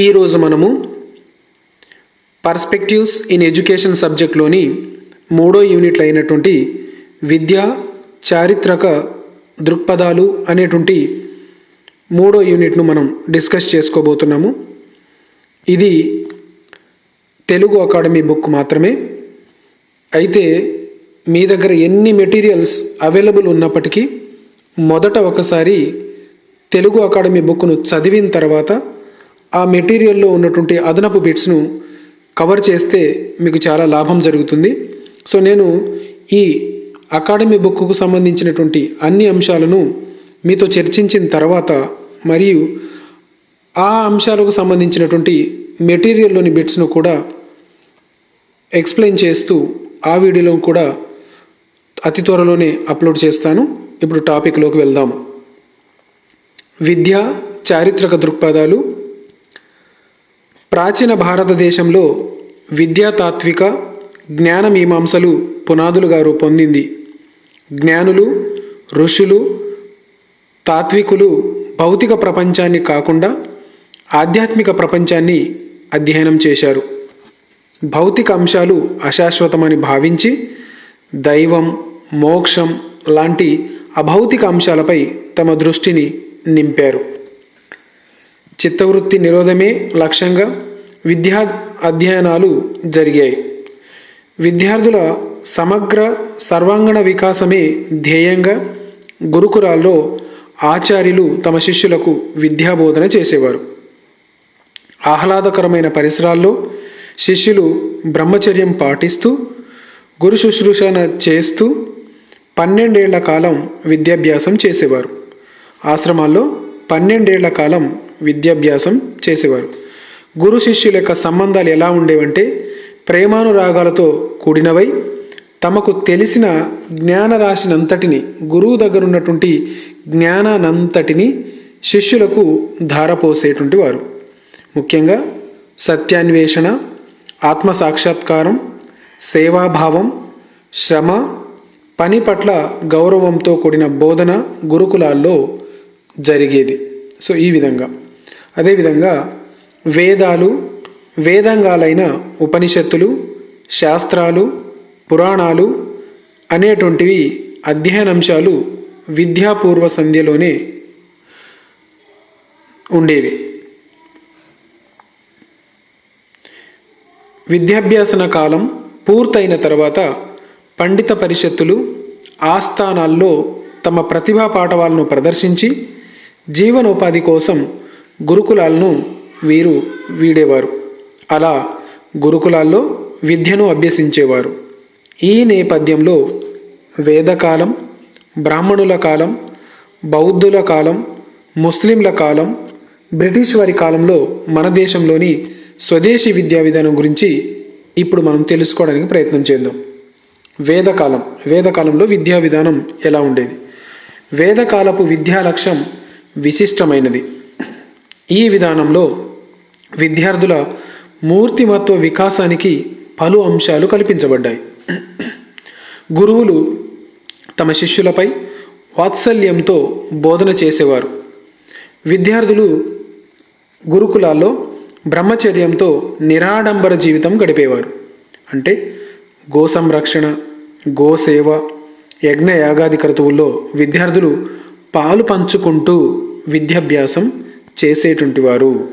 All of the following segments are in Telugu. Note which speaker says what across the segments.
Speaker 1: ఈరోజు మనము పర్స్పెక్టివ్స్ ఇన్ ఎడ్యుకేషన్ సబ్జెక్ట్లోని మూడో యూనిట్లు అయినటువంటి విద్య చారిత్రక దృక్పథాలు అనేటువంటి మూడో యూనిట్ను మనం డిస్కస్ చేసుకోబోతున్నాము. ఇది తెలుగు అకాడమీ బుక్ మాత్రమే. అయితే మీ దగ్గర ఎన్ని మెటీరియల్స్ అవైలబుల్ ఉన్నప్పటికీ మొదట ఒకసారి తెలుగు అకాడమీ బుక్ను చదివిన తర్వాత ఆ మెటీరియల్లో ఉన్నటువంటి అదనపు బిట్స్ను కవర్ చేస్తే మీకు చాలా లాభం జరుగుతుంది. సో నేను ఈ అకాడమీ బుక్కు సంబంధించినటువంటి అన్ని అంశాలను మీతో చర్చించిన తర్వాత మరియు ఆ అంశాలకు సంబంధించినటువంటి మెటీరియల్లోని బిట్స్ను కూడా ఎక్స్ప్లెయిన్ చేస్తూ ఆ వీడియోలో కూడా అతి త్వరలోనే అప్లోడ్ చేస్తాను. ఇప్పుడు టాపిక్లోకి వెళ్దాం. విద్య చారిత్రక దృక్పథాలు ప్రాచీన భారతదేశంలో విద్యా తాత్విక జ్ఞాన మీమాంసలు పునాదులుగా రూపొందింది. జ్ఞానులు ఋషులు తాత్వికులు భౌతిక ప్రపంచాన్ని కాకుండా ఆధ్యాత్మిక ప్రపంచాన్ని అధ్యయనం చేశారు. భౌతిక అంశాలు అశాశ్వతమని భావించి దైవం మోక్షం లాంటి అభౌతిక అంశాలపై తమ దృష్టిని నింపారు. చిత్తవృత్తి నిరోధమే లక్ష్యంగా విద్యా అధ్యయనాలు జరిగాయి. విద్యార్థుల సమగ్ర సర్వాంగణ వికాసమే ధ్యేయంగా గురుకులాల్లో ఆచార్యులు తమ శిష్యులకు విద్యాబోధన చేసేవారు. ఆహ్లాదకరమైన పరిసరాల్లో శిష్యులు బ్రహ్మచర్యం పాటిస్తూ గురు శుశ్రూషణ చేస్తూ పన్నెండేళ్ళ కాలం విద్యాభ్యాసం చేసేవారు. ఆశ్రమాల్లో పన్నెండేళ్ళ కాలం విద్యాభ్యాసం చేసేవారు. గురు శిష్యుల యొక్క సంబంధాలు ఎలా ఉండేవంటే ప్రేమానురాగాలతో కూడినవై తమకు తెలిసిన జ్ఞానరాశినంతటిని గురువు దగ్గర ఉన్నటువంటి జ్ఞానానంతటిని శిష్యులకు ధారపోసేటువంటి వారు ముఖ్యంగా సత్యాన్వేషణ ఆత్మ సాక్షాత్కారం సేవాభావం శ్రమ పని పట్ల గౌరవంతో కూడిన బోధన గురుకులాల్లో జరిగేది. సో ఈ విధంగా. అదేవిధంగా వేదాలు వేదంగాలైన ఉపనిషత్తులు శాస్త్రాలు పురాణాలు అనేటువంటివి అధ్యయనాంశాలు విద్యాపూర్వ సంధ్యలోనే ఉండేవి. విద్యాభ్యాసన కాలం పూర్తయిన తర్వాత పండిత పరిషత్తులు ఆస్థానాల్లో తమ ప్రతిభా పాఠవాలను ప్రదర్శించి జీవనోపాధి కోసం గురుకులాలను వీరు వీడేవారు. అలా గురుకులాల్లో విద్యను అభ్యసించేవారు. ఈ నేపథ్యంలో వేదకాలం బ్రాహ్మణుల కాలం బౌద్ధుల కాలం ముస్లింల కాలం బ్రిటిష్ వారి కాలంలో మన దేశంలోని స్వదేశీ విద్యా విధానం గురించి ఇప్పుడు మనం తెలుసుకోవడానికి ప్రయత్నం చేద్దాం. వేదకాలం వేదకాలంలో విద్యా విధానం ఎలా ఉండేది? వేదకాలపు విద్యా లక్ష్యం విశిష్టమైనది. ఈ విధానంలో విద్యార్థుల మూర్తిమత్వ వికాసానికి పలు అంశాలు కల్పించబడ్డాయి. గురువులు తమ శిష్యులపై వాత్సల్యంతో బోధన చేసేవారు. విద్యార్థులు గురుకులాల్లో బ్రహ్మచర్యంతో నిరాడంబర జీవితం గడిపేవారు. అంటే గో సంరక్షణ గోసేవ యజ్ఞ యాగాది క్రతువుల్లో విద్యార్థులు పాలు పంచుకుంటూ విద్యాభ్యాసం చేసేటువంటి వారు.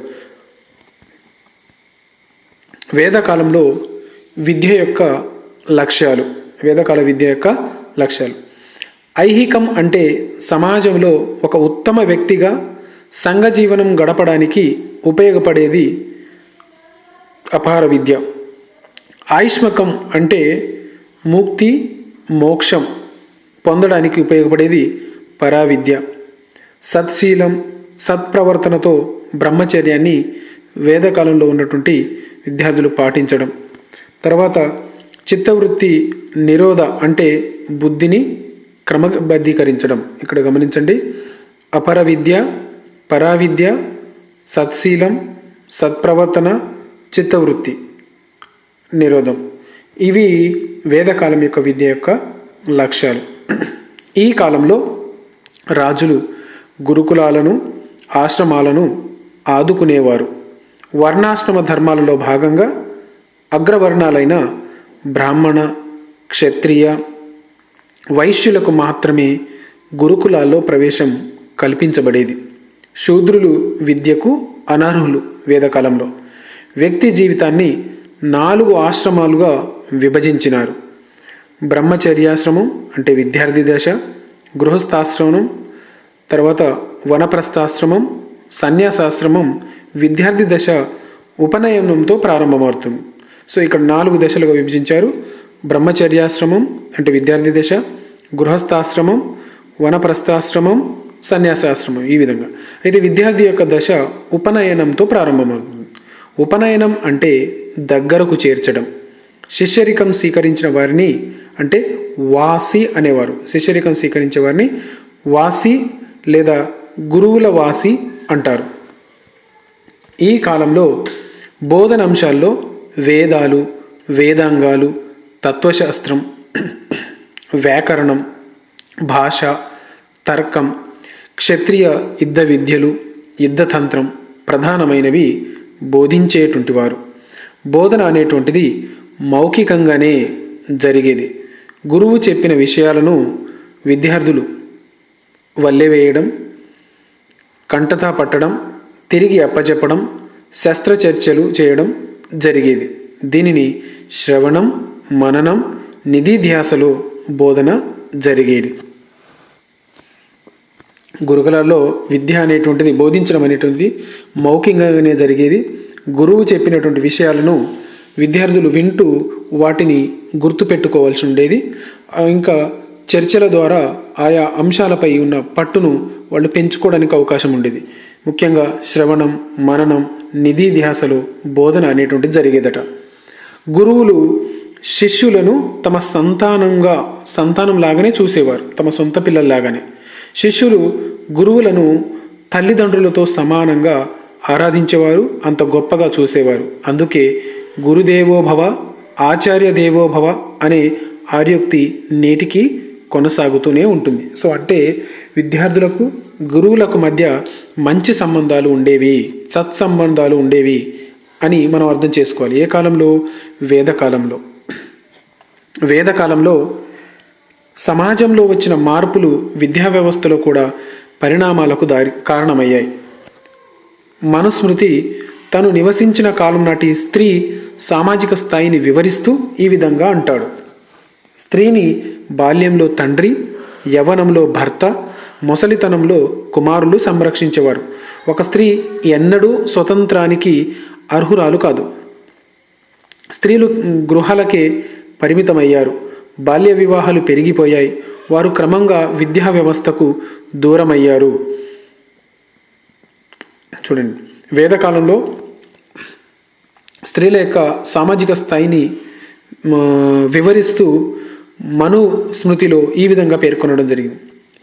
Speaker 1: వేదకాలంలో విద్య యొక్క లక్ష్యాలు వేదకాల విద్య యొక్క లక్ష్యాలు. ఐహికం అంటే సమాజంలో ఒక ఉత్తమ వ్యక్తిగా సంఘ జీవనం గడపడానికి ఉపయోగపడేది అపార విద్య. ఆయుష్మకం అంటే ముక్తి మోక్షం పొందడానికి ఉపయోగపడేది పరావిద్య. సత్శీలం సత్ప్రవర్తనతో బ్రహ్మచర్యాన్ని వేదకాలంలో ఉన్నటువంటి విద్యార్థులు పాటించడం. తర్వాత చిత్తవృత్తి నిరోధ అంటే బుద్ధిని క్రమబద్ధీకరించడం. ఇక్కడ గమనించండి. అపర విద్య పరావిద్య సత్శీలం సత్ప్రవర్తన చిత్తవృత్తి నిరోధం. ఇవి వేదకాలం యొక్క విద్య యొక్క లక్ష్యాలు. ఈ కాలంలో రాజులు గురుకులాలను ఆశ్రమాలను ఆదుకునేవారు. వర్ణాశ్రమ ధర్మాలలో భాగంగా అగ్రవర్ణాలైన బ్రాహ్మణ క్షత్రియ వైశ్యులకు మాత్రమే గురుకులాల్లో ప్రవేశం కల్పించబడేది. శూద్రులు విద్యకు అనర్హులు వేదకాలంలో. వ్యక్తి జీవితాన్ని నాలుగు ఆశ్రమాలుగా విభజించినారు. బ్రహ్మచర్యాశ్రమం అంటే విద్యార్థి దశ గృహస్థాశ్రమం తర్వాత వనప్రస్థాశ్రమం సన్యాసాశ్రమం విద్యార్థి దశ ఉపనయనంతో ప్రారంభమవుతుంది. సో ఇక్కడ నాలుగు దశలుగా విభజించారు. బ్రహ్మచర్యాశ్రమం అంటే విద్యార్థి దశ గృహస్థాశ్రమం వనప్రస్థాశ్రమం సన్యాసాశ్రమం ఈ విధంగా. అయితే విద్యార్థి యొక్క దశ ఉపనయనంతో ప్రారంభమవుతుంది. ఉపనయనం అంటే దగ్గరకు చేర్చడం. శిష్యరికం స్వీకరించిన వారిని అంటే వాసి అనేవారు. శిష్యరికం స్వీకరించే వారిని వాసి లేదా గురువుల వాసి అంటారు. ఈ కాలంలో బోధన అంశాల్లో వేదాలు వేదాంగాలు తత్వశాస్త్రం వ్యాకరణం భాష తర్కం క్షత్రియ యుద్ధ విద్యలు యుద్ధతంత్రం ప్రధానమైనవి బోధించేటువంటి వారు బోధన అనేటువంటిది మౌఖికంగానే జరిగేది. గురువు చెప్పిన విషయాలను విద్యార్థులు వల్లెవేయడం కంటతా పట్టడం తిరిగి అప్పచెప్పడం శస్త్రచర్చలు చేయడం జరిగేది. దీనిని శ్రవణం మననం నిధిధ్యాసలో బోధన జరిగేది. గురుకులాల్లో విద్య అనేటువంటిది బోధించడం అనేటువంటిది మౌఖికంగానే జరిగేది. గురువు చెప్పినటువంటి విషయాలను విద్యార్థులు వింటూ వాటిని గుర్తుపెట్టుకోవాల్సి ఉండేది. ఇంకా చర్చల ద్వారా ఆయా అంశాలపై ఉన్న పట్టును వాళ్ళు పెంచుకోవడానికి అవకాశం ఉండేది. ముఖ్యంగా శ్రవణం మననం నిధి ధ్యాసలు బోధన అనేటువంటిది జరిగేదట. గురువులు శిష్యులను తమ సంతానంగా సంతానం లాగానే చూసేవారు తమ సొంత పిల్లల్లాగానే శిష్యులు గురువులను తల్లిదండ్రులతో సమానంగా ఆరాధించేవారు అంత గొప్పగా చూసేవారు. అందుకే గురుదేవోభవ ఆచార్య దేవోభవ అనే ఆర్యోక్తి నేటికి కొనసాగుతూనే ఉంటుంది. సో అంటే విద్యార్థులకు గురువులకు మధ్య మంచి సంబంధాలు ఉండేవి సత్సంబంధాలు ఉండేవి అని మనం అర్థం చేసుకోవాలి. ఏ కాలంలో? వేదకాలంలో వేదకాలంలో సమాజంలో వచ్చిన మార్పులు విద్యా వ్యవస్థలో కూడా పరిణామాలకు దారి కారణమయ్యాయి. మనుస్మృతి తను నివసించిన కాలం నాటి స్త్రీ సామాజిక స్థాయిని వివరిస్తూ ఈ విధంగా అంటాడు. స్త్రీని బాల్యంలో తండ్రి యవ్వనంలో భర్త ముసలితనంలో కుమారులు సంరక్షించేవారు. ఒక స్త్రీ ఎన్నడూ స్వతంత్రానికి అర్హురాలు కాదు. స్త్రీలు గృహాలకే పరిమితమయ్యారు. బాల్య వివాహాలు పెరిగిపోయాయి. వారు క్రమంగా విద్యా వ్యవస్థకు దూరమయ్యారు. చూడండి. వేదకాలంలో స్త్రీల యొక్క సామాజిక స్థాయిని వివరిస్తూ మను స్మృతిలో ఈ విధంగా పేర్కొనడం జరిగింది.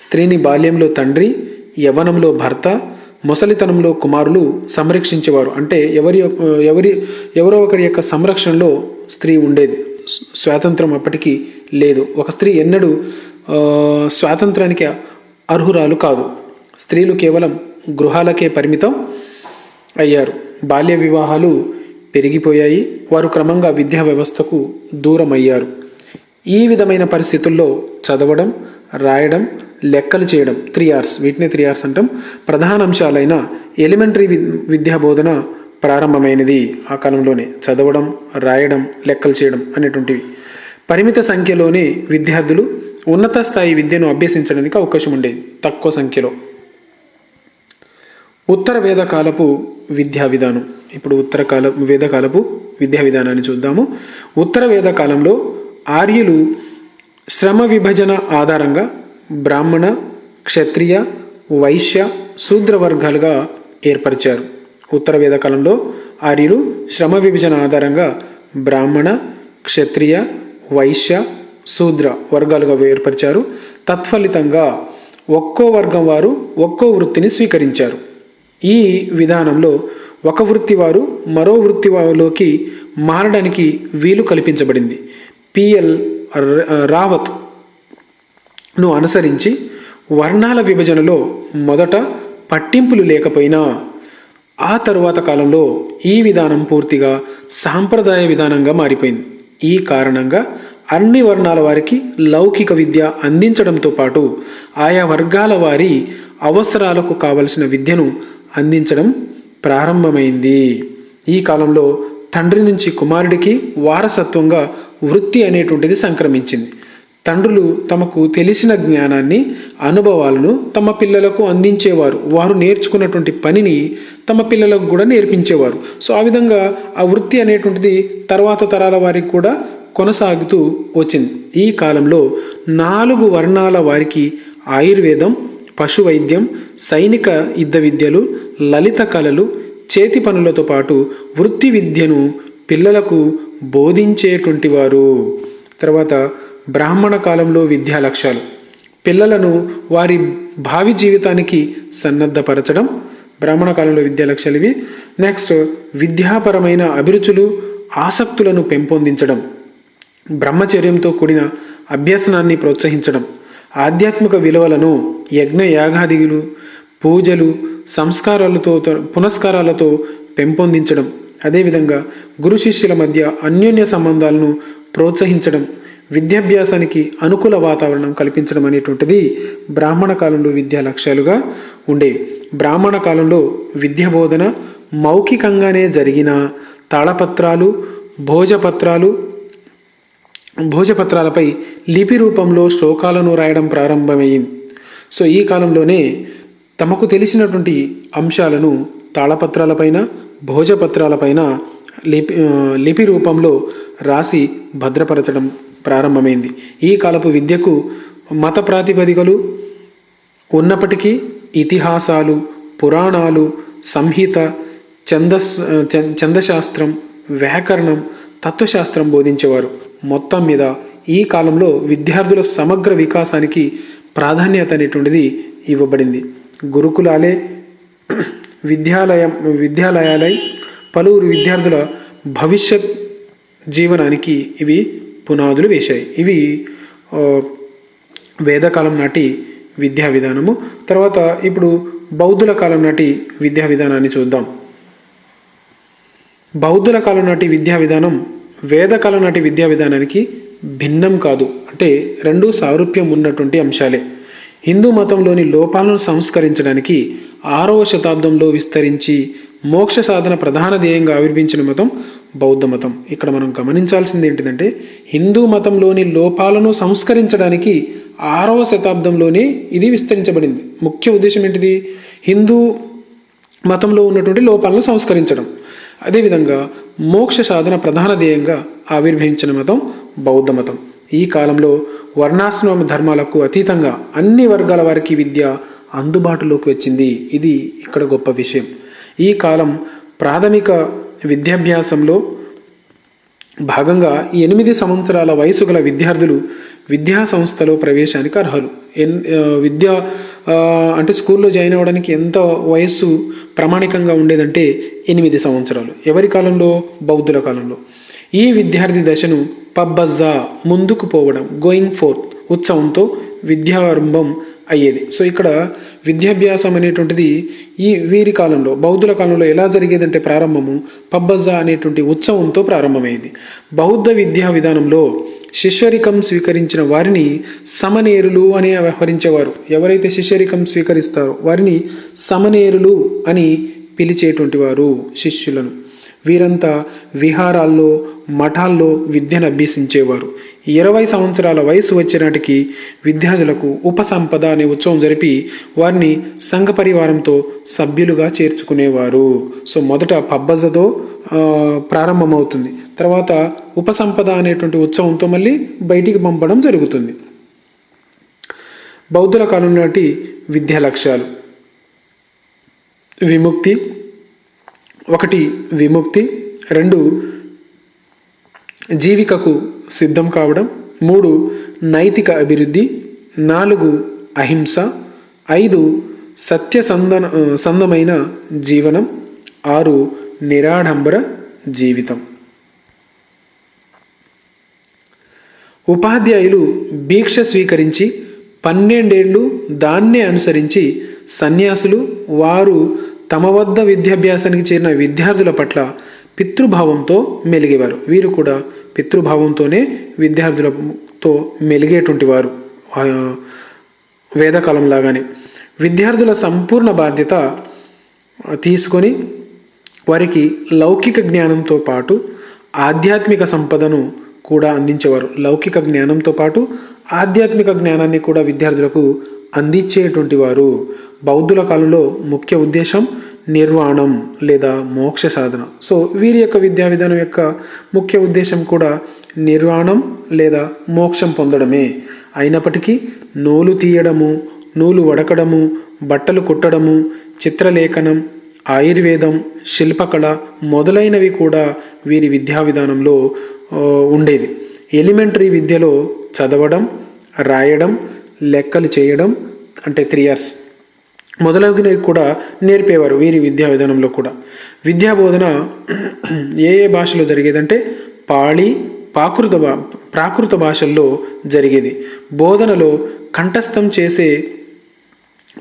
Speaker 1: స్త్రీని బాల్యంలో తండ్రి యవ్వనంలో భర్త ముసలితనంలో కుమారులు సంరక్షించేవారు. అంటే ఎవరి ఎవరి ఎవరో ఒకరి యొక్క సంరక్షణలో స్త్రీ ఉండేది. స్వాతంత్రం అప్పటికి లేదు. ఒక స్త్రీ ఎన్నడూ స్వాతంత్రానికి అర్హురాలు కాదు. స్త్రీలు కేవలం గృహాలకే పరిమితం అయ్యారు. బాల్య వివాహాలు పెరిగిపోయాయి. వారు క్రమంగా విద్యా వ్యవస్థకు దూరం అయ్యారు ఈ విధమైన పరిస్థితుల్లో చదవడం రాయడం లెక్కలు చేయడం త్రీ ఆర్స్ వీటిని త్రీ ఆర్స్ అంటాం ప్రధాన అంశాలైన ఎలిమెంటరీ వి విద్యా బోధన ప్రారంభమైనది ఆ కాలంలోనే. చదవడం రాయడం లెక్కలు చేయడం అనేటువంటివి. పరిమిత సంఖ్యలోనే విద్యార్థులు ఉన్నత స్థాయి విద్యను అభ్యసించడానికి అవకాశం ఉండేది తక్కువ సంఖ్యలో. ఉత్తర వేదకాలపు విద్యా విధానం. ఇప్పుడు ఉత్తర కాల వేదకాలపు విద్యా విధానాన్ని చూద్దాము. ఉత్తర వేదకాలంలో ఆర్యులు శ్రమ విభజన ఆధారంగా బ్రాహ్మణ క్షత్రియ వైశ్య శూద్ర వర్గాలుగా ఏర్పరిచారు. ఉత్తర వేద కాలంలో ఆర్యులు శ్రమ విభజన ఆధారంగా బ్రాహ్మణ క్షత్రియ వైశ్య శూద్ర వర్గాలుగా ఏర్పరిచారు. తత్ఫలితంగా ఒక్కో వర్గం వారు ఒక్కో వృత్తిని స్వీకరించారు. ఈ విధానంలో ఒక వృత్తి వారు మరో వృత్తి వారిలోకి మారడానికి వీలు కల్పించబడింది. పిఎల్ రావత్ను అనుసరించి వర్ణాల విభజనలో మొదట పట్టింపులు లేకపోయినా ఆ తరువాత కాలంలో ఈ విధానం పూర్తిగా సాంప్రదాయ విధానంగా మారిపోయింది. ఈ కారణంగా అన్ని వర్ణాల వారికి లౌకిక విద్య అందించడంతో పాటు ఆయా వర్గాల వారి అవసరాలకు కావలసిన విద్యను అందించడం ప్రారంభమైంది. ఈ కాలంలో తండ్రి నుంచి కుమారుడికి వారసత్వంగా వృత్తి అనేటువంటిది సంక్రమించింది. తండ్రులు తమకు తెలిసిన జ్ఞానాన్ని అనుభవాలను తమ పిల్లలకు అందించేవారు. వారు నేర్చుకున్నటువంటి పనిని తమ పిల్లలకు కూడా నేర్పించేవారు. సో ఆ విధంగా ఆ వృత్తి అనేటువంటిది తర్వాత తరాల వారికి కూడా కొనసాగుతూ వచ్చింది. ఈ కాలంలో నాలుగు వర్ణాల వారికి ఆయుర్వేదం పశు వైద్యం సైనిక యుద్ధ విద్యలు లలిత కళలు చేతి పనులతో పాటు వృత్తి విద్యను పిల్లలకు బోధించేటువంటి వారు తర్వాత బ్రాహ్మణ కాలంలో విద్యా లక్ష్యాలు. పిల్లలను వారి భావి జీవితానికి సన్నద్ధపరచడం బ్రాహ్మణ కాలంలో విద్యా లక్ష్యాలు ఇవి. నెక్స్ట్ విద్యాపరమైన అభిరుచులు ఆసక్తులను పెంపొందించడం. బ్రహ్మచర్యంతో కూడిన అభ్యసనాన్ని ప్రోత్సహించడం. ఆధ్యాత్మిక విలువలను యజ్ఞ యాగాదిగులు పూజలు సంస్కారాలతో పునస్కారాలతో పెంపొందించడం. అదేవిధంగా గురు శిష్యుల మధ్య అన్యోన్య సంబంధాలను ప్రోత్సహించడం విద్యాభ్యాసానికి అనుకూల వాతావరణం కల్పించడం అనేటువంటిది బ్రాహ్మణ కాలంలో విద్యా లక్ష్యాలుగా ఉండేవి బ్రాహ్మణ కాలంలో విద్య బోధన మౌఖికంగానే జరిగిన తాళపత్రాలు భోజపత్రాలు భోజపత్రాలపై లిపి రూపంలో శ్లోకాలను రాయడం ప్రారంభమైంది సో ఈ కాలంలోనే తమకు తెలిసినటువంటి అంశాలను తాళపత్రాలపైన భోజపత్రాలపైన లిపి లిపి రూపంలో రాసి భద్రపరచడం ప్రారంభమైంది. ఈ కాలపు విద్యకు మత ప్రాతిపదికలు ఉన్నప్పటికీ ఇతిహాసాలు పురాణాలు సంహిత ఛందస్ ఛందశాస్త్రం వ్యాకరణం తత్వశాస్త్రం బోధించేవారు. మొత్తం మీద ఈ కాలంలో విద్యార్థుల సమగ్ర వికాసానికి ప్రాధాన్యత అనేటువంటిది ఇవ్వబడింది. గురుకులాలే విద్యాలయం విద్యాలయాలై పలువురు విద్యార్థుల భవిష్యత్ జీవనానికి ఇవి పునాదులు వేశాయి. ఇవి వేదకాలం నాటి విద్యా విధానము. తర్వాత ఇప్పుడు బౌద్ధుల కాలం నాటి విద్యా విధానాన్ని చూద్దాం. బౌద్ధుల కాలం నాటి విద్యా విధానం వేదకాలం నాటి విద్యా విధానానికి భిన్నం కాదు. అంటే రెండు సారూప్యం ఉన్నటువంటి అంశాలే. హిందూ మతంలోని లోపాలను సంస్కరించడానికి ఆరవ శతాబ్దంలో విస్తరించి మోక్ష సాధన ప్రధాన ధ్యేయంగా ఆవిర్భించిన మతం బౌద్ధ మతం. ఇక్కడ మనం గమనించాల్సింది ఏంటిదంటే హిందూ మతంలోని లోపాలను సంస్కరించడానికి ఆరవ శతాబ్దంలోనే ఇది విస్తరించబడింది. ముఖ్య ఉద్దేశం ఏంటిది? హిందూ మతంలో ఉన్నటువంటి లోపాలను సంస్కరించడం. అదేవిధంగా మోక్ష సాధన ప్రధాన ధ్యేయంగా ఆవిర్భవించిన మతం బౌద్ధ మతం. ఈ కాలంలో వర్ణాశ్రమ ధర్మాలకు అతీతంగా అన్ని వర్గాల వారికి విద్య అందుబాటులోకి వచ్చింది. ఇది ఇక్కడ గొప్ప విషయం. ఈ కాలం ప్రాథమిక విద్యాభ్యాసంలో భాగంగా ఈ ఎనిమిది సంవత్సరాల వయసు గల విద్యార్థులు విద్యా సంస్థలో ప్రవేశానికి అర్హులు. ఎన్ విద్య అంటే స్కూల్లో జాయిన్ అవ్వడానికి ఎంత వయస్సు ప్రామాణికంగా ఉండేదంటే ఎనిమిది సంవత్సరాలు. ఎవరి కాలంలో? బౌద్ధుల కాలంలో. ఈ విద్యార్థి దశను పబ్బజ్జా ముందుకు పోవడం గోయింగ్ ఫోర్త్ ఉత్సవంతో విద్యారంభం అయ్యేది. సో ఇక్కడ విద్యాభ్యాసం అనేటువంటిది ఈ వీరి కాలంలో బౌద్ధుల కాలంలో ఎలా జరిగేదంటే ప్రారంభము పబ్బజ్జా అనేటువంటి ఉత్సవంతో ప్రారంభమైంది. బౌద్ధ విద్యా విధానంలో శిష్యరికం స్వీకరించిన వారిని సమనేరులు అని వ్యవహరించేవారు. ఎవరైతే శిష్యరికం స్వీకరిస్తారో వారిని సమనేరులు అని పిలిచేటువంటి వారు శిష్యులను. వీరంతా విహారాల్లో మఠాల్లో విద్యను అభ్యసించేవారు. ఇరవై సంవత్సరాల వయసు వచ్చినాటికి విద్యార్థులకు ఉపసంపద అనే ఉత్సవం జరిపి వారిని సంఘ పరివారంతో సభ్యులుగా చేర్చుకునేవారు. సో మొదట పబ్బజతో ప్రారంభమవుతుంది. తర్వాత ఉపసంపద అనేటువంటి ఉత్సవంతో మళ్ళీ బయటికి పంపడం జరుగుతుంది. బౌద్ధుల కాలం నాటి విద్యా లక్ష్యాలు. విముక్తి ఒకటి విముక్తి రెండు జీవికకు సిద్ధం కావడం మూడు నైతిక అభివృద్ధి నాలుగు అహింస ఐదు సత్యసంధన సంధమైన జీవనం ఆరు నిరాడంబర జీవితం. ఉపాధ్యాయులు భీక్ష స్వీకరించి పన్నెండేళ్ళు దాన్నే అనుసరించి సన్యాసులు వారు తమ వద్ద విద్యాభ్యాసానికి చేరిన విద్యార్థుల పట్ల పితృభావంతో మెలిగేవారు. వీరు కూడా పితృభావంతోనే విద్యార్థులతో మెలిగేటువంటి వారు. వేదకాలం లాగానే. విద్యార్థుల సంపూర్ణ బాధ్యత తీసుకొని వారికి లౌకిక జ్ఞానంతో పాటు ఆధ్యాత్మిక సంపదను కూడా అందించేవారు. లౌకిక జ్ఞానంతో పాటు ఆధ్యాత్మిక జ్ఞానాన్ని కూడా విద్యార్థులకు అందించేటువంటి వారు. బౌద్ధుల కాలంలో ముఖ్య ఉద్దేశం నిర్వాణం లేదా మోక్ష సాధన. సో వీరి యొక్క విద్యా విధానం యొక్క ముఖ్య ఉద్దేశం కూడా నిర్వాణం లేదా మోక్షం పొందడమే. అయినప్పటికీ నూలు తీయడము నూలు వడకడము బట్టలు కుట్టడము చిత్రలేఖనం ఆయుర్వేదం శిల్పకళ మొదలైనవి కూడా వీరి విద్యా విధానంలో ఉండేది ఎలిమెంటరీ విద్యలో చదవడం రాయడం లెక్కలు చేయడం అంటే త్రీ ఇయర్స్. మొదలగునవి కూడా నేర్పేవారు వీరి విద్యా విధానంలో కూడా. విద్యా బోధన ఏ ఏ భాషలో జరిగేదంటే పాళీ ప్రాకృత భా ప్రాకృత భాషల్లో జరిగేది. బోధనలో కంఠస్థం చేసే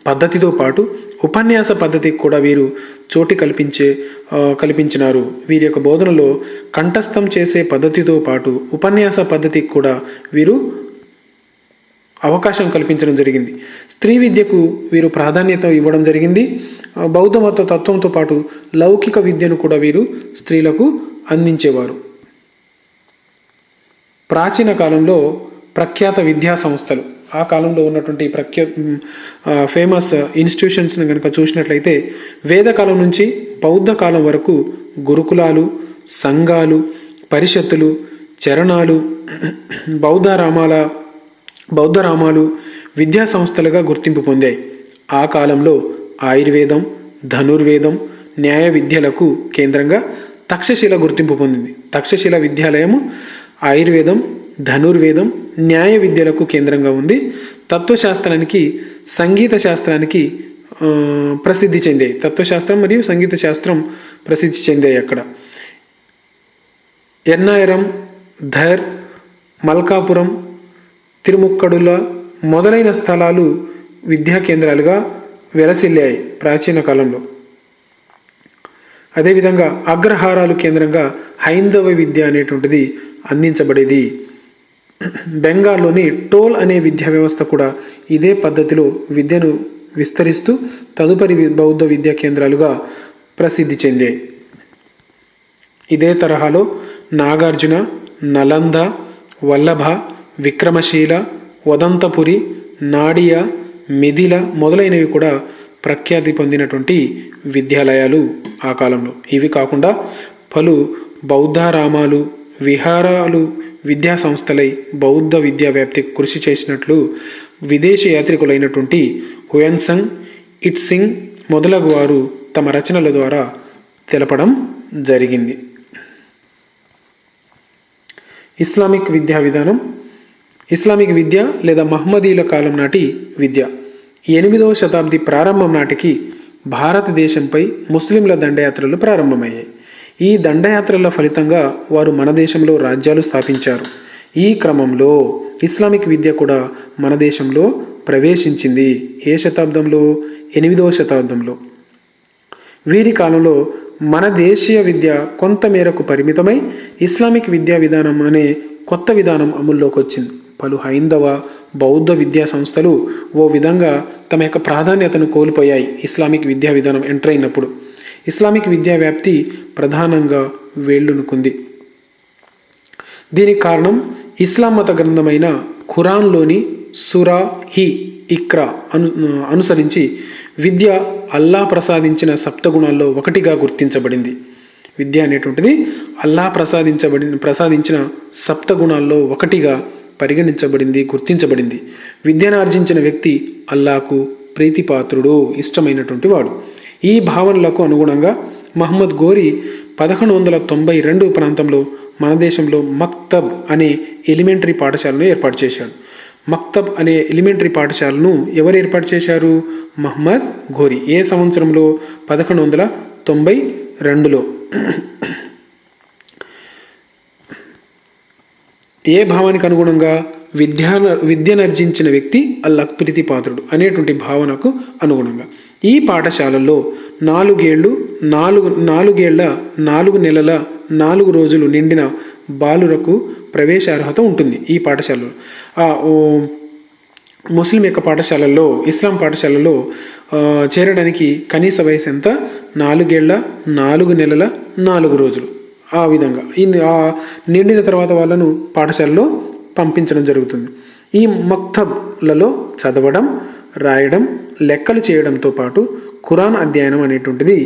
Speaker 1: పద్ధతితో పాటు ఉపన్యాస పద్ధతికి కూడా వీరు చోటి కల్పించే కల్పించినారు. వీరి యొక్క బోధనలో కంఠస్థం చేసే పద్ధతితో పాటు ఉపన్యాస పద్ధతికి కూడా వీరు అవకాశం కల్పించడం జరిగింది. స్త్రీ విద్యకు వీరు ప్రాధాన్యత ఇవ్వడం జరిగింది. బౌద్ధ మత తత్వంతో పాటు లౌకిక విద్యను కూడా వీరు స్త్రీలకు అందించేవారు. ప్రాచీన కాలంలో ప్రఖ్యాత విద్యా సంస్థలు ఆ కాలంలో ఉన్నటువంటి ప్రఖ్యా ఫేమస్ ఇన్స్టిట్యూషన్స్ని కనుక చూసినట్లయితే వేదకాలం నుంచి బౌద్ధ కాలం వరకు గురుకులాలు సంఘాలు పరిషత్తులు చరణాలు బౌద్ధరామాల బౌద్ధరామాలు విద్యా సంస్థలుగా గుర్తింపు పొందాయి. ఆ కాలంలో ఆయుర్వేదం ధనుర్వేదం న్యాయ విద్యలకు కేంద్రంగా తక్షశిల గుర్తింపు పొందింది. తక్షశిల విద్యాలయము ఆయుర్వేదం ధనుర్వేదం న్యాయ విద్యలకు కేంద్రంగా ఉంది. తత్వశాస్త్రానికి సంగీత శాస్త్రానికి ప్రసిద్ధి చెందాయి. తత్వశాస్త్రం మరియు సంగీత శాస్త్రం ప్రసిద్ధి చెందాయి అక్కడ. ఎన్నాయరం ధర్ మల్కాపురం తిరుముక్కడుల మొదలైన స్థలాలు విద్యా కేంద్రాలుగా వెలసిల్లాయి ప్రాచీన కాలంలో. అదేవిధంగా అగ్రహారాలు కేంద్రంగా హైందవ విద్య అనేటువంటిది అందించబడేది. బెంగాల్లోని టోల్ అనే విద్యా వ్యవస్థ కూడా ఇదే పద్ధతిలో విద్యను విస్తరిస్తూ తదుపరి బౌద్ధ విద్యా కేంద్రాలుగా ప్రసిద్ధి చెందాయి ఇదే తరహాలో నాగార్జున నలంద వల్లభ విక్రమశీల వదంతపురి నాడియ మిథిల మొదలైనవి కూడా ప్రఖ్యాతి పొందినటువంటి విద్యాలయాలు ఆ కాలంలో. ఇవి కాకుండా పలు బౌద్ధారామాలు విహారాలు విద్యా సంస్థలై బౌద్ధ విద్యా వ్యాప్తికి కృషి చేసినట్లు విదేశీ యాత్రికులైనటువంటి హుయన్సంగ్ ఇట్సింగ్ మొదలగు వారు తమ రచనల ద్వారా తెలపడం జరిగింది. ఇస్లామిక్ విద్యా విధానం ఇస్లామిక్ విద్య లేదా మహమ్మదీల కాలం నాటి విద్య. ఎనిమిదవ శతాబ్ది ప్రారంభం నాటికి భారతదేశంపై ముస్లింల దండయాత్రలు ప్రారంభమయ్యాయి. ఈ దండయాత్రల ఫలితంగా వారు మన దేశంలో రాజ్యాలు స్థాపించారు. ఈ క్రమంలో ఇస్లామిక్ విద్య కూడా మన దేశంలో ప్రవేశించింది. ఏ శతాబ్దంలో? ఎనిమిదవ శతాబ్దంలో. వీరి కాలంలో మన దేశీయ విద్య కొంత మేరకు పరిమితమై ఇస్లామిక్ విద్యా విధానం అనే కొత్త విధానం అమల్లోకి వచ్చింది పలు హైందవ బౌద్ధ విద్యా సంస్థలు ఓ విధంగా తమ యొక్క ప్రాధాన్యతను కోల్పోయాయి. ఇస్లామిక్ విద్యా విధానం ఎంటర్ అయినప్పుడు ఇస్లామిక్ విద్యా వ్యాప్తి ప్రధానంగా వేళ్ళునుకుంది. దీనికి కారణం ఇస్లాం మత గ్రంథమైన ఖురాన్లోని సురా హి ఇక్రా అను అనుసరించి విద్య అల్లా ప్రసాదించిన సప్తగుణాల్లో ఒకటిగా గుర్తించబడింది. విద్య అనేటువంటిది అల్లా ప్రసాదించబడి ప్రసాదించిన సప్తగుణాల్లో ఒకటిగా పరిగణించబడింది గుర్తించబడింది. విద్యను ఆర్జించిన వ్యక్తి అల్లాకు ప్రీతిపాత్రుడు ఇష్టమైనటువంటి వాడు ఈ భావనలకు అనుగుణంగా మహమ్మద్ గోరి పదకొండు వందల తొంభై రెండు ప్రాంతంలో మన దేశంలో మక్తబ్ అనే ఎలిమెంటరీ పాఠశాలను ఏర్పాటు చేశాడు. మక్తబ్ అనే ఎలిమెంటరీ పాఠశాలను ఎవరు ఏర్పాటు చేశారు? మహమ్మద్ ఘోరీ ఏ సంవత్సరంలో? పదకొండు వందల తొంభై రెండులో. ఏ భావానికి అనుగుణంగా విద్యాన విద్యనర్జించిన వ్యక్తి అల్లాహ్ ప్రీతిపాత్రుడు అనేటువంటి భావనకు అనుగుణంగా. ఈ పాఠశాలల్లో నాలుగేళ్ళు నాలుగు నాలుగేళ్ళ నాలుగు నెలల నాలుగు రోజులు నిండిన బాలురకు ప్రవేశార్హత ఉంటుంది ఈ పాఠశాలలో. ఆ, ముస్లిం యొక్క పాఠశాలల్లో ఇస్లాం పాఠశాలలో చేరడానికి కనీస వయసు ఎంత? నాలుగేళ్ళ నాలుగు నెలల నాలుగు రోజులు. ఆ విధంగా. ఈ నిండిన తర్వాత వాళ్ళను పాఠశాలలో పంపించడం జరుగుతుంది. ఈ మక్తబ్లలో చదవడం రాయడం లెక్కలు చేయడంతో పాటు ఖురాన్ అధ్యయనం అనేటువంటిది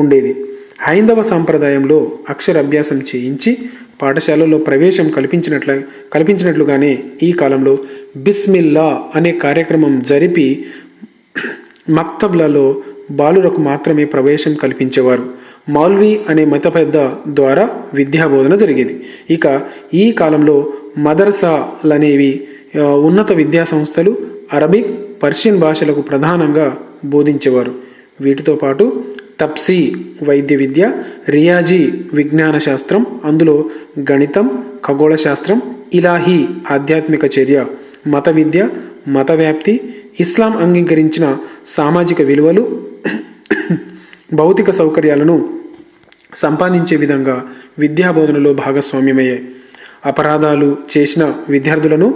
Speaker 1: ఉండేది. హైందవ సాంప్రదాయంలో అక్షరాభ్యాసం చేయించి పాఠశాలలో ప్రవేశం కల్పించినట్ల కల్పించినట్లుగానే ఈ కాలంలో బిస్మిల్లా అనే కార్యక్రమం జరిపి మక్తబ్లలో బాలురకు మాత్రమే ప్రవేశం కల్పించేవారు. మౌల్వి అనే మత పెద్ద ద్వారా విద్యాబోధన జరిగేది. ఇక ఈ కాలంలో మదర్సాలనేవి ఉన్నత విద్యా సంస్థలు అరబిక్ పర్షియన్ భాషలకు ప్రధానంగా బోధించేవారు. వీటితో పాటు తప్సీ వైద్య విద్య రియాజీ విజ్ఞాన శాస్త్రం అందులో గణితం ఖగోళ శాస్త్రం ఇలాహీ ఆధ్యాత్మిక చర్య మత విద్య మత వ్యాప్తి ఇస్లాం అంగీకరించిన సామాజిక విలువలు భౌతిక సౌకర్యాలను సంపాదించే విధంగా విద్యాబోధనలో భాగస్వామ్యమయ్యాయి అపరాధాలు చేసిన విద్యార్థులను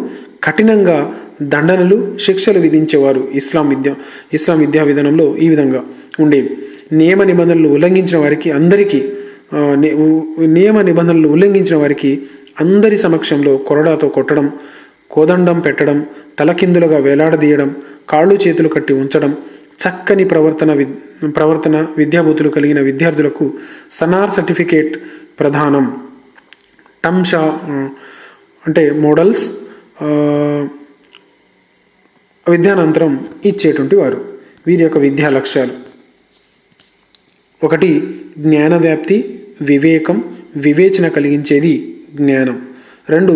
Speaker 1: కఠినంగా దండనలు శిక్షలు విధించేవారు ఇస్లాం విద్య ఇస్లాం విద్యా విధానంలో ఈ విధంగా ఉండేవి నియమ నిబంధనలు ఉల్లంఘించిన వారికి అందరికీ నియమ నిబంధనలు ఉల్లంఘించిన వారికి అందరి సమక్షంలో కొరడాతో కొట్టడం కోదండం పెట్టడం తలకిందులుగా వేలాడదీయడం కాళ్ళు చేతులు కట్టి ఉంచడం చక్కని ప్రవర్తన వి ప్రవర్తన విద్యాబుద్ధులు కలిగిన విద్యార్థులకు సనార్ సర్టిఫికేట్ ప్రధానం. టంషా అంటే మోడల్స్ విద్యానంతరం ఇచ్చేటువంటి వారు. వీరి యొక్క విద్యా లక్ష్యాలు. ఒకటి జ్ఞాన వ్యాప్తి వివేకం వివేచన కలిగించేది జ్ఞానం. రెండు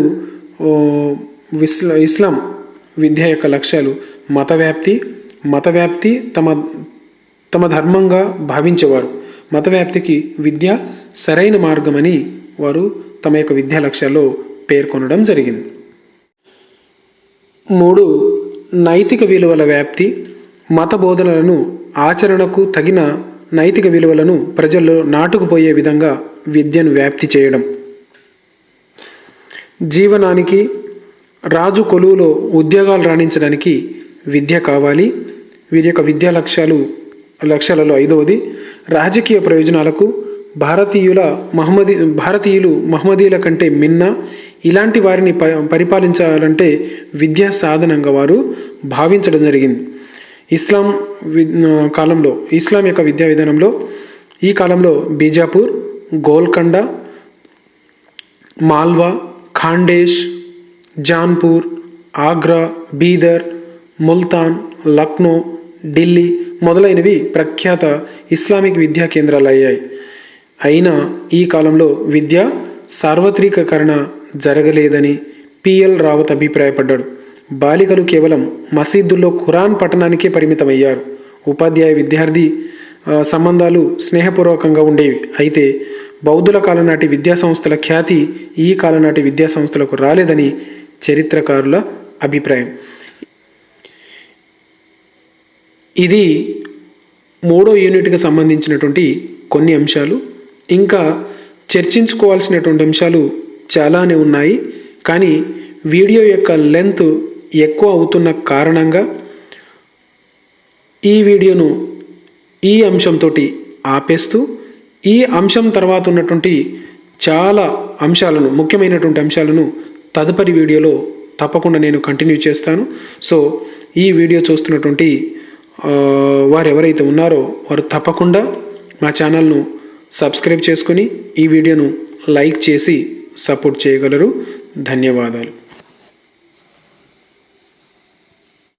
Speaker 1: విస్లా ఇస్లాం విద్య యొక్క లక్ష్యాలు మత వ్యాప్తి మత వ్యాప్తి తమ తమ ధర్మంగా భావించేవారు. మత వ్యాప్తికి విద్య సరైన మార్గమని వారు తమ యొక్క విద్యా లక్ష్యాల్లో పేర్కొనడం జరిగింది. మూడు నైతిక విలువల వ్యాప్తి. మత బోధనలను ఆచరణకు తగిన నైతిక విలువలను ప్రజల్లో నాటుకుపోయే విధంగా విద్యను వ్యాప్తి చేయడం. జీవనానికి రాజు కొలువులో ఉద్యోగాలు రాణించడానికి విద్య కావాలి. వీరి యొక్క విద్యా లక్ష్యాలు లక్ష్యాలలో ఐదవది రాజకీయ ప్రయోజనాలకు భారతీయుల మహమ్మదీ భారతీయులు మహమ్మదీల కంటే మిన్న ఇలాంటి వారిని ప పరిపాలించాలంటే విద్యా సాధనంగా వారు భావించడం జరిగింది. ఇస్లాం వి కాలంలో ఇస్లాం యొక్క విద్యా విధానంలో ఈ కాలంలో బీజాపూర్ గోల్కొండ మాల్వా ఖాండేష్ జాన్పూర్ ఆగ్రా బీదర్ ముల్తాన్ లక్నో ఢిల్లీ మొదలైనవి ప్రఖ్యాత ఇస్లామిక్ విద్యా కేంద్రాలు అయ్యాయి. అయినా ఈ కాలంలో విద్య సార్వత్రికీకరణ జరగలేదని పిఎల్ రావత్ అభిప్రాయపడ్డాడు. బాలికలు కేవలం మసీదుల్లో ఖురాన్ పఠనానికే పరిమితమయ్యారు. ఉపాధ్యాయ విద్యార్థి సంబంధాలు స్నేహపూర్వకంగా ఉండేవి. అయితే బౌద్ధుల కాలనాటి విద్యా సంస్థల ఖ్యాతి ఈ కాలనాటి విద్యా సంస్థలకు రాలేదని చరిత్రకారుల అభిప్రాయం. ఇది మూడో యూనిట్కి సంబంధించినటువంటి కొన్ని అంశాలు. ఇంకా చర్చించుకోవాల్సినటువంటి అంశాలు చాలానే ఉన్నాయి. కానీ వీడియో యొక్క లెంత్ ఎక్కువ అవుతున్న కారణంగా ఈ వీడియోను ఈ అంశంతో ఆపేస్తూ ఈ అంశం తర్వాత ఉన్నటువంటి చాలా అంశాలను ముఖ్యమైనటువంటి అంశాలను తదుపరి వీడియోలో తప్పకుండా నేను కంటిన్యూ చేస్తాను. సో ఈ వీడియో చూస్తున్నటువంటి వారు ఎవరైతే ఉన్నారో వారు తప్పకుండా మా ఛానల్ను సబ్స్క్రైబ్ చేసుకొని ఈ వీడియోను లైక్ చేసి సపోర్ట్ చేయగలరు. ధన్యవాదాలు.